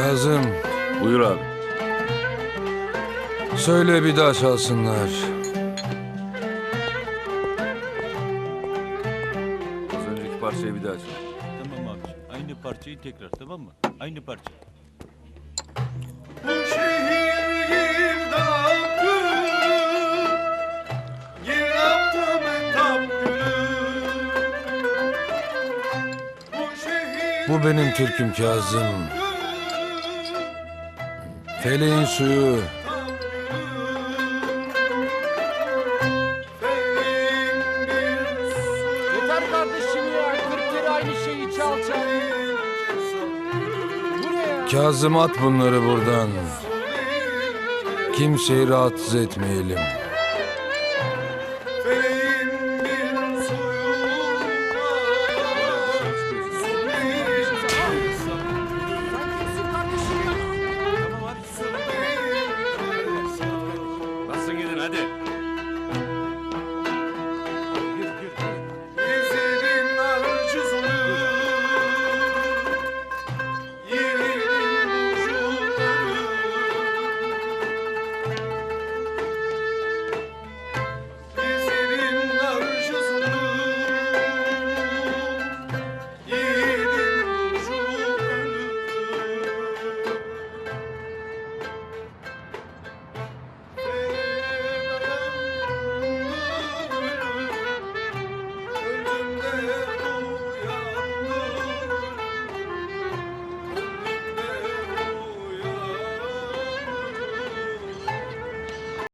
Kazım, Buyur abi. söyle bir daha çalsınlar. Az önceki parçayı bir daha çal. Tamam abi. Aynı parçayı tekrar tamam mı? Aynı parça. Bu benim türküm Kazım. Feleğin suyu, Yeter kardeşim ya. 40 kere aynı şeyi çal çal. Bu ne ya? Kazım at bunları buradan. Kimseyi rahatsız etmeyelim. Yeah.